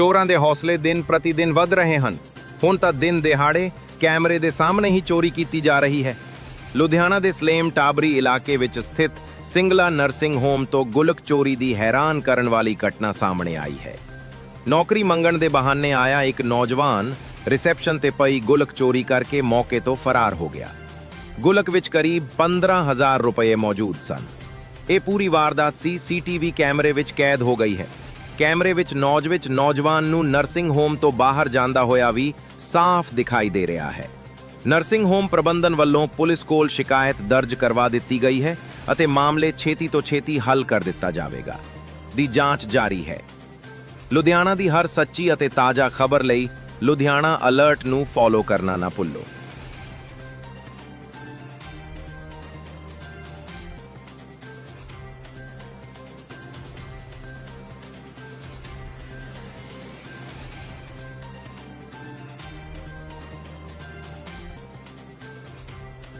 ਚੋਰਾਂ ਦੇ ਹੌਸਲੇ ਦਿਨ ਪ੍ਰਤੀ ਦਿਨ ਵੱਧ ਰਹੇ ਹਨ। ਹੁਣ ਤਾਂ ਦਿਨ ਦਿਹਾੜੇ ਕੈਮਰੇ ਦੇ ਸਾਹਮਣੇ ਹੀ ਚੋਰੀ ਕੀਤੀ ਜਾ ਰਹੀ ਹੈ। ਲੁਧਿਆਣਾ ਦੇ ਸਲੇਮ ਟਾਬਰੀ ਇਲਾਕੇ ਵਿੱਚ ਸਥਿਤ ਸਿੰਗਲਾ ਨਰਸਿੰਗ ਹੋਮ ਤੋਂ ਗੁਲਕ ਚੋਰੀ ਦੀ ਹੈਰਾਨ ਕਰਨ ਵਾਲੀ ਘਟਨਾ ਸਾਹਮਣੇ ਆਈ ਹੈ। ਨੌਕਰੀ ਮੰਗਣ ਦੇ ਬਹਾਨੇ ਆਇਆ ਇੱਕ ਨੌਜਵਾਨ ਰਿਸੈਪਸ਼ਨ ਤੇ ਪਈ ਗੁਲਕ ਚੋਰੀ ਕਰਕੇ ਮੌਕੇ ਤੋਂ ਫਰਾਰ ਹੋ ਗਿਆ। ਗੁਲਕ ਵਿੱਚ ਕਰੀਬ 15000 ਰੁਪਏ ਮੌਜੂਦ ਸਨ। ਇਹ ਪੂਰੀ ਵਾਰਦਾਤ ਸੀ, ਸੀਟੀਵੀ ਕੈਮਰੇ ਵਿੱਚ ਕੈਦ ਹੋ ਗਈ ਹੈ। ਕੈਮਰੇ ਵਿੱਚ ਨੌਜ ਵਿੱਚ ਨੌਜਵਾਨ ਨੂੰ ਨਰਸਿੰਗ ਹੋਮ ਤੋਂ ਬਾਹਰ ਜਾਂਦਾ ਹੋਇਆ ਵੀ ਸਾਫ਼ ਦਿਖਾਈ ਦੇ ਰਿਹਾ ਹੈ। ਨਰਸਿੰਗ ਹੋਮ ਪ੍ਰਬੰਧਨ ਵੱਲੋਂ ਪੁਲਿਸ ਕੋਲ ਸ਼ਿਕਾਇਤ ਦਰਜ ਕਰਵਾ ਦਿੱਤੀ ਗਈ ਹੈ ਅਤੇ ਮਾਮਲੇ ਛੇਤੀ ਤੋਂ ਛੇਤੀ ਹੱਲ ਕਰ ਦਿੱਤਾ ਜਾਵੇਗਾ। ਦੀ ਜਾਂਚ ਜਾਰੀ ਹੈ। ਲੁਧਿਆਣਾ ਦੀ ਹਰ ਸੱਚੀ ਅਤੇ ਤਾਜ਼ਾ ਖਬਰ ਲਈ ਲੁਧਿਆਣਾ ਅਲਰਟ ਨੂੰ ਫੋਲੋ ਕਰਨਾ ਨਾ ਭੁੱਲੋ।